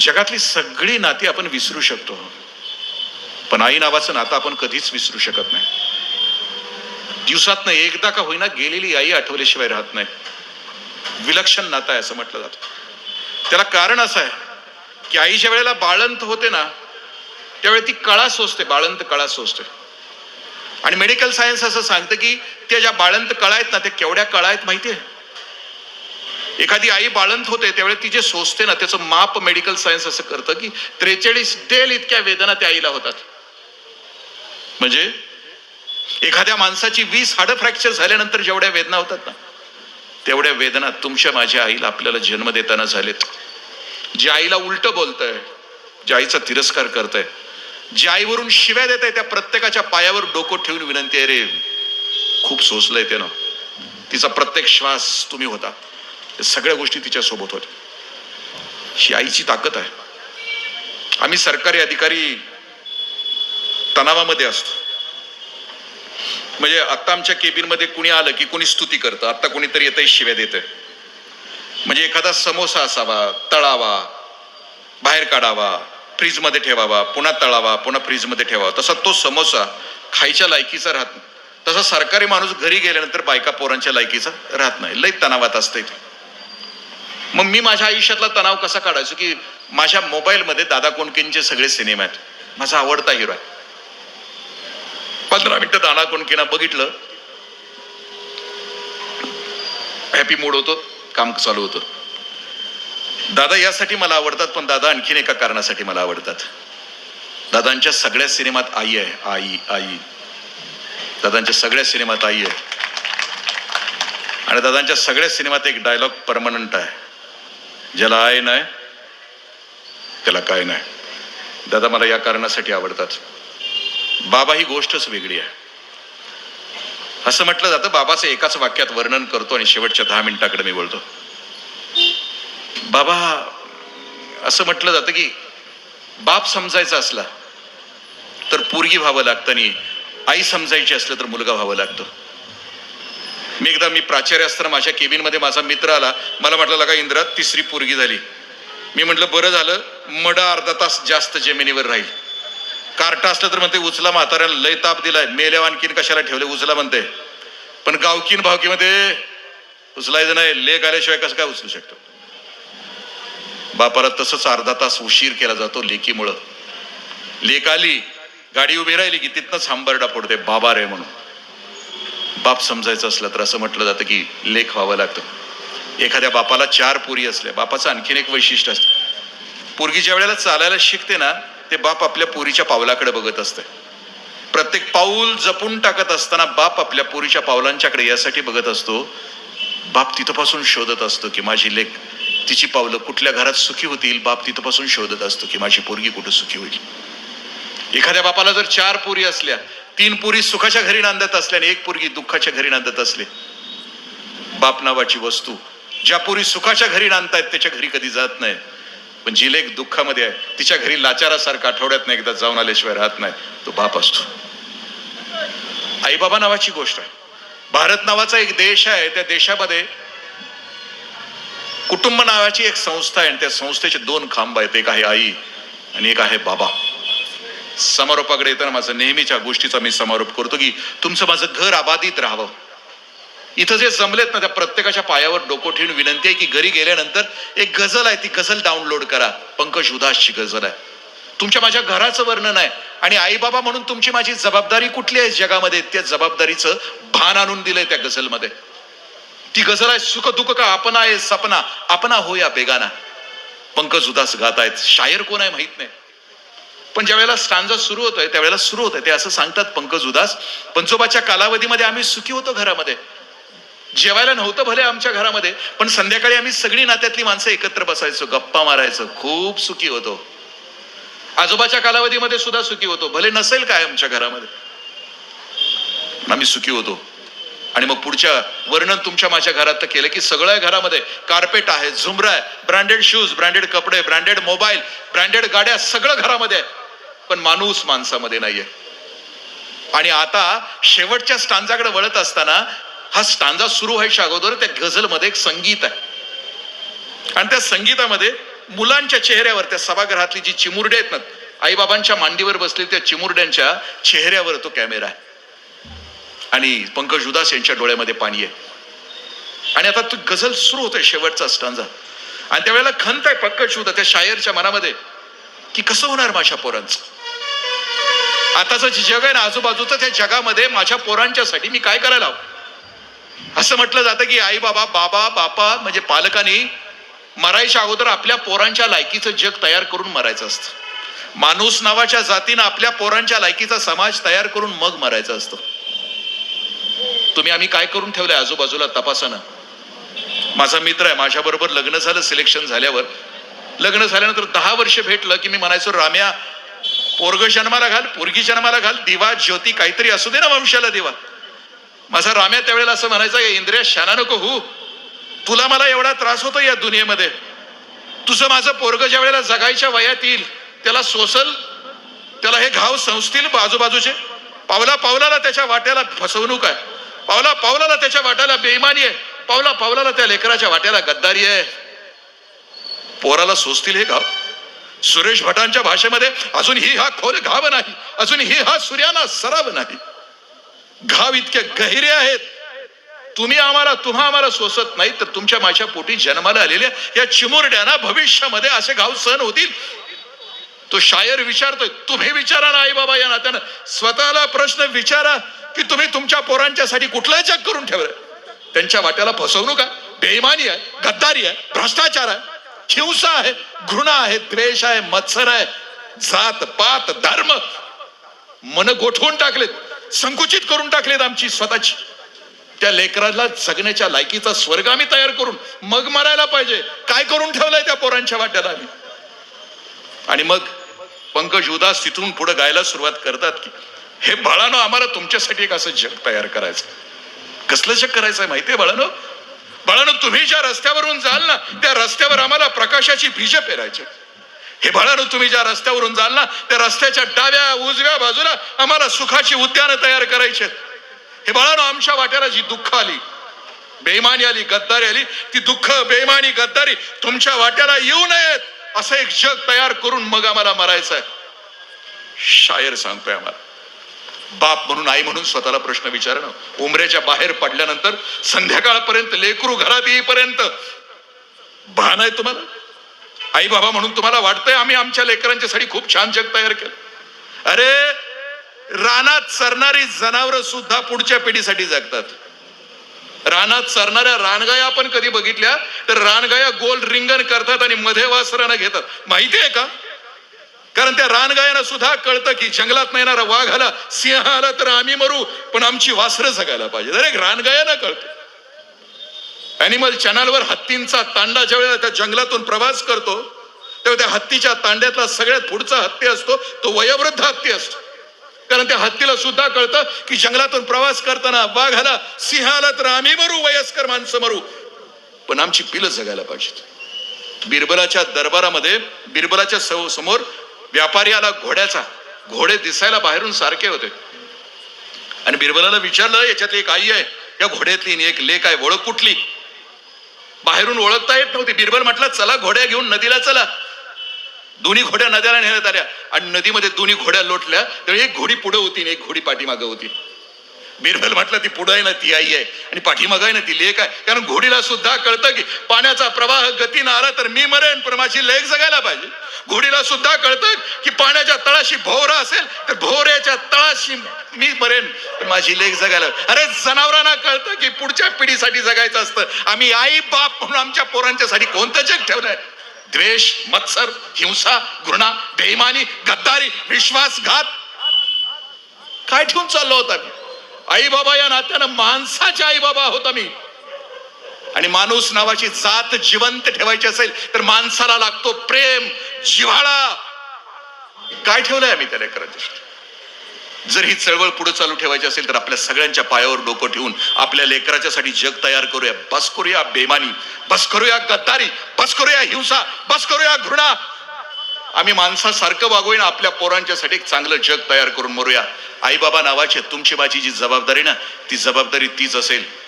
जगातली सगळी नाती आपण विसरू शकतो. पण आई नावाचं नातं आपण कधीच विसरू शकत नाही. दिवसातनं एकदा का होईना गेलेली आई आठवल्याशिवाय राहत नाही. विलक्षण नातं आहे असं म्हटलं जातं. त्याला कारण असं आहे की आईच्या वेळेला बाळंत होते ना त्यावेळी ती कळा सोसते बाळंत कळा सोसते. आणि मेडिकल सायन्स असं सांगतं की त्या ज्या बाळंत कळा आहेत ना त्या केवढ्या कळा आहेत माहिती आहे? एखादी आई बाळंत होते त्यावेळी ती जे सोसते ना त्याचं माप मेडिकल सायन्स असं करतं की त्रेचाळीस डेल इतक्या वेदना त्या आईला होतात. म्हणजे एखाद्या माणसाची वीस हाडं फ्रॅक्चर झाल्यानंतर जेवढ्या वेदना होतात ना तेवढ्या वेदना तुमच्या माझ्या आईला आपल्याला जन्म देताना झालेत. जे आईला उलट आहे ज्या आईचा तिरस्कार करतंय ज्या आईवरून शिव्या देत आहे त्या प्रत्येकाच्या पायावर डोकं ठेवून विनंती आहे रे खूप सोसलंय ते ना. तिचा प्रत्येक श्वास तुम्ही होता. सगळ्या गोष्टी तिच्यासोबत होत्या. ही आईची ताकद आहे. आम्ही सरकारी अधिकारी तणावामध्ये असतो. म्हणजे आत्ता आमच्या केबिनमध्ये कुणी आलं की कुणी स्तुती करतं आत्ता कुणीतरी येतंय शिव्या देतंय म्हणजे एखादा समोसा असावा तळावा बाहेर काढावा फ्रीजमध्ये ठेवावा पुन्हा तळावा पुन्हा फ्रीजमध्ये ठेवावा तसा तो समोसा खायच्या लायकीचा राहत नाही. तसा सरकारी माणूस घरी गेल्यानंतर बायका पोरांच्या लायकीचा राहत नाही. लई तणावात असतं ते. मग मी माझ्या आयुष्यातला तणाव कसा काढायचो की माझ्या मोबाईलमध्ये दादा कोंडकेंचे सगळे सिनेमा आहेत. माझा आवडता हिरो आहे. पंधरा मिनिटं दादा कोंडकेना बघितलं हॅपी मूड होतो काम चालू होतं. दादा यासाठी मला आवडतात पण दादा आणखीन एका कारणासाठी मला आवडतात. दादांच्या सगळ्या सिनेमात आई आहे आई आई. दादांच्या सगळ्या सिनेमात आई आहे. आणि दादांच्या सगळ्या सिनेमात एक डायलॉग परमनंट आहे. ज्याला आय नाही त्याला काय नाही. दादा मला या कारणासाठी आवडतात. बाबा ही गोष्टच वेगळी आहे. असं म्हटलं जातं बाबाचं एकाच वाक्यात वर्णन करतो आणि शेवटच्या दहा मिनिटाकडे मी बोलतो बाबा असं म्हटलं जातं की बाप समजायचा असला तर पोरगी व्हावं लागतं आणि आई समजायची असलं तर मुलगा व्हावं लागतं. मी एकदा मी प्राचार्य असताना माझ्या केबिनमध्ये माझा मित्र आला. मला म्हटलं का इंद्रा तिसरी पोरगी झाली. मी म्हटलं बरं झालं. मडा अर्धा तास जास्त जमिनीवर राहील. कार्टा असलं तर म्हणते उचला म्हाताऱ्याला लय ताप दिलाय. मेल्या आणखीन कशाला ठेवले उचला म्हणते. पण गावकीन भावकीमध्ये उचलायचं नाही. लेख आल्याशिवाय कसं काय उचलू शकतो? बापाला तसंच अर्धा तास उशीर केला जातो लेकीमुळं. लेक आली गाडी उभी राहिली की तिथनंच सांबरडा पडते बाबा रे म्हणून. बाप समजायचं असलं तर असं म्हटलं जातं की लेख व्हावं लागतं. एखाद्या बापाला चार पुरी असल्या बापाचं आणखीन एक वैशिष्ट्य असतं. पोरगी ज्या वेळेला चालायला शिकते ना ते बाप आपल्या पोरीच्या पावलाकडे बघत असतं. प्रत्येक पाऊल जपून टाकत असताना बाप आपल्या पोरीच्या पावलांच्याकडे यासाठी बघत असतो. बाप तिथपासून शोधत असतो की माझी लेख तिची पावलं कुठल्या घरात सुखी होतील बाप तिथपासून शोधत असतो की माझी पोरगी कुठं सुखी होईल. एखाद्या बापाला जर चार पुरी असल्या तीन पुरी सुखाच्या घरी नांदत असल्याने एक पोरगी दुःखाच्या घरी नांदत असले. बाप नावाची वस्तू. ज्या पुरी सुखाच्या घरी नांदतायत त्याच्या घरी कधी जात नाही. पण जी लेख दुःखामध्ये आहे तिच्या घरी लाचारासारखा आठवड्यात नाही एकदा जाऊन आल्याशिवाय राहत नाही तो बाप असतो. आईबाबा नावाची गोष्ट आहे. भारत नावाचा एक देश आहे त्या देशामध्ये कुटुंब नावाची एक संस्था आहे आणि त्या संस्थेचे दोन खांब आहेत. एक आहे आई आणि एक आहे बाबा. समारोपाकडे येताना माझं नेहमीच्या गोष्टीचा मी समारोप करतो की तुमचं माझं घर आबाधित राहावं. इथं जे जमलेत ना त्या प्रत्येकाच्या पायावर डोकं ठेवून विनंती आहे की घरी गेल्यानंतर एक गझल आहे ती गझल डाउनलोड करा. पंकज उदासची गझल आहे. तुमच्या माझ्या घराचं वर्णन आहे आणि आईबाबा म्हणून तुमची माझी जबाबदारी कुठली आहे जगामध्ये? त्या जबाबदारीचं भान आणून दिलंय त्या गझलमध्ये. ती गझल आहे सुख दुःख का आपण आहे सपना. आपणा होया बेगाना. पंकज उदास गात आहेत. शायर कोण आहे माहीत नाही. पण ज्या वेळेला स्टांजा सुरू होतोय त्यावेळेला सुरू होतोय. ते असं सांगतात पंकज उदास. पंचोबाच्या कालावधीमध्ये आम्ही सुखी होतो घरामध्ये. जेवायला नव्हतं भले आमच्या घरामध्ये पण संध्याकाळी आम्ही सगळी नात्यातली माणसं एकत्र बसायचो गप्पा मारायचो खूप सुखी होतो. आजोबाच्या कालावधीमध्ये सुद्धा सुखी होतो. भले नसेल काय आमच्या घरामध्ये. आम्ही सुखी होतो. आणि मग पुढच्या वर्णन तुमच्या माझ्या घरात तर केलं की सगळ्या घरामध्ये कार्पेट आहे झुमरा आहे ब्रँडेड शूज ब्रँडेड कपडे ब्रँडेड मोबाईल ब्रँडेड गाड्या सगळं घरामध्ये आहे. पण माणूस माणसामध्ये नाहीये. आणि आता शेवटच्या स्टांजाकडे वळत असताना हा स्टांजा सुरू व्हायच्या अगोदर त्या गझलमध्ये एक संगीत आहे. आणि त्या संगीतामध्ये मुलांच्या चेहऱ्यावर त्या सभागृहातली जी चिमुरडे आहेत ना आईबाबांच्या मांडीवर बसले त्या चिमुरड्यांच्या चेहऱ्यावर तो कॅमेरा आहे. आणि पंकज उदास यांच्या डोळ्यामध्ये पाणी आहे. आणि आता तू गझल सुरू होतोय शेवटचा स्टांजा. आणि त्यावेळेला खंत आहे पंकज उदा त्या शायरच्या मनामध्ये की कसं होणार माझ्या पोरांचं? आताचं जे जग आहे ना आजूबाजूचं त्या जगामध्ये माझ्या पोरांच्यासाठी मी काय करायला हवं? असं म्हटलं जातं की आई बाबा बाबा बापा म्हणजे पालकांनी मरायच्या अगोदर आपल्या पोरांच्या लायकीचं जग तयार करून मरायचं असतं. माणूस नावाच्या जातीनं आपल्या पोरांच्या लायकीचा समाज तयार करून मग मरायचं असतं. तुम्ही आम्ही काय करून ठेवलंय आजूबाजूला तपासानं? माझा मित्र आहे माझ्याबरोबर लग्न झालं सिलेक्शन झाल्यावर. लग्न झाल्यानंतर दहा वर्ष भेटलं की मी म्हणायचो राम्या पोरग जन्माला घाल पोरगी जन्माला घाल दिवा ज्योती काहीतरी असू दे ना वंशाला दिवा. माझा राम्या त्यावेळेला असं म्हणायचं "ए, इंद्रिया शाना नको हो. तुला मला एवढा त्रास होतो या दुनियेमध्ये. तुझं माझं पोरग ज्या वेळेला जगायच्या वयात येईल त्याला सोसल त्याला हे घाव संस्थील आजूबाजूचे पावला पावलाला त्याच्या वाट्याला फसवणूक आहे. पावला पावलाला त्याच्या वाट्याला बेईमानी आहे. पावला पावलाला त्या लेकराच्या वाट्याला गद्दारी आहे. पोराला सोसतील हे गाव सुरेश भटांच्या भाषेमध्ये अजूनही हा खोल घाव नाही अजूनही हा सूर्याना सराव नाही. घाव इतके गहिरे आहेत. तुम्ही आम्हाला तुम्हा आम्हाला सोसत नाही तर तुमच्या माझ्या पोटी जन्माला आलेल्या या चिमुरड्यांना भविष्यामध्ये असे घाव सहन होतील? तो शायर विचारतोय तुम्ही विचारा ना आई बाबा या नात्यानं. स्वतःला प्रश्न विचारा की तुम्ही तुमच्या पोरांच्यासाठी कुठलं जग करून ठेवलं त्यांच्या वाट्याला फसवणूक आहे बेईमानी आहे गद्दारी आहे भ्रष्टाचार आहे. हिंसा आहे घृणा आहे द्वेष आहे मत्सर आहे जात पात धर्म। मन गोठवून टाकलेत संकुचित करून टाकलेत आमची स्वतःची. त्या लेकराला जगण्याच्या लायकीचा स्वर्ग आम्ही तयार करून मग मरायला पाहिजे. काय करून ठेवलंय त्या पोरांच्या वाट्याला आम्ही? आणि मग पंकज उदास तिथून पुढे गायला सुरुवात करतात की हे बाळानो आम्हाला तुमच्यासाठी एक असं जग तयार करायचं कसलं जग करायचंय माहितीये बाळानो? बाळानं तुम्ही ज्या रस्त्यावरून जाल ना त्या रस्त्यावर आम्हाला प्रकाशाची बीज पेरायचे हे बाळानं तुम्ही ज्या रस्त्यावरून जाल ना त्या रस्त्याच्या डाव्या उजव्या बाजूला आम्हाला सुखाची उद्यानं तयार करायचे हे बाळानं आमच्या वाट्याला जी दुःख आली बेईमानी आली गद्दारी आली ती दुःख बेईमानी गद्दारी तुमच्या वाट्याला येऊ नयेत असं एक जग तयार करून मग आम्हाला मरायचं आहे. शायर सांगतोय आम्हाला. बाप म्हणून आई म्हणून स्वतःला प्रश्न विचारणं. उमऱ्याच्या बाहेर पडल्यानंतर संध्याकाळपर्यंत लेकरू घरात येईपर्यंत. भान आहे तुम्हाला? आई बाबा म्हणून तुम्हाला वाटतंय आम्ही आमच्या लेकरांच्यासाठी खूप छान जग तयार केलं? अरे रानात सरणारी जनावरं सुद्धा पुढच्या पिढीसाठी जगतात. रानात सरणाऱ्या रानगाया आपण कधी बघितल्या? तर रानगाया गोल रिंगण करतात आणि मध्ये वासरानं घेतात. माहिती आहे का? कारण त्या रानगायांना सुद्धा कळतं की जंगलात नाही येणारा वाघ आला सिंह आला तर आम्ही मरू. पण आमची वासरं जगायला पाहिजे दर एक रानगायांना कळतं. अॅनिमल चॅनलवर हत्तींचा तांडा ज्या वेळेला त्या जंगलातून प्रवास करतो तेव्हा त्या हत्तीच्या तांड्यातला सगळ्यात पुढचा हत्ती असतो तो वयोवृद्ध हत्ती असतो. कारण त्या हत्तीला सुद्धा कळतं की जंगलातून प्रवास करताना वाघ आला सिंह आला तर आम्ही मरू वयस्कर माणसं मरू. पण आमची पिलं जगायला पाहिजेत. बिरबलाच्या दरबारामध्ये बिरबलाच्या सव- समोर व्यापारी आला घोड्याचा. घोडे दिसायला बाहेरून सारखे होते. आणि बिरबलाला विचारलं याच्यातली एक आई आहे. या घोड्यातली एक लेक आहे. ओळख कुठली? बाहेरून ओळखता येत नव्हती. बिरबल म्हटलं चला घोड्या घेऊन नदीला चला. दोन्ही घोड्या नद्याला नेण्यात आल्या. आणि नदीमध्ये दोन्ही घोड्या लोटल्या. तर एक घोडी पुढे होती आणि एक घोडी पाठीमागं होती. बिरबल म्हटलं ती पुढं आहे ना ती आई आहे. आणि पाठीमाग आहे ना ती लेख आहे. कारण घोडीला सुद्धा कळतं की पाण्याचा प्रवाह गतीनं आला तर मी मरेन पण माझी लेख जगायला पाहिजे. घोडीला सुद्धा कळतं की पाण्याच्या तळाशी भोवरा असेल तर भोवऱ्याच्या तळाशी मी मरेन पण माझी लेख जगायला अरे जनावरांना कळतं की पुढच्या पिढीसाठी जगायचं असतं. आम्ही आई बाप म्हणून आमच्या पोरांच्यासाठी कोणतं जग ठेवलंय द्वेष मत्सर हिंसा घृणा बेईमानी गद्दारी विश्वासघात. काय ठेवून चाललो होता मी आई बाबा या नात्यानं माणसाचे आई बाबा होता मी आणि माणूस नावाची जात जिवंत ठेवायची असेल तर माणसाला लागतो प्रेम जिव्हाळा. काय ठेवलंय आम्ही त्या लेकरांच्यासाठी जर ही चळवळ पुढे चालू ठेवायची असेल तर आपल्या सगळ्यांच्या पायावर डोकं ठेवून आपल्या लेकराच्यासाठी जग तयार करूया. बस करूया बेमानी बस करूया गद्दारी बस करूया हिंसा बस करूया घृणा. आम्ही माणसासारखं वागूया आपल्या पोरांच्यासाठी एक चांगलं जग तयार करून मरूया. आई बाबा नावाचे तुमची माझी जी जबाबदारी ना ती जबाबदारी तीच असेल.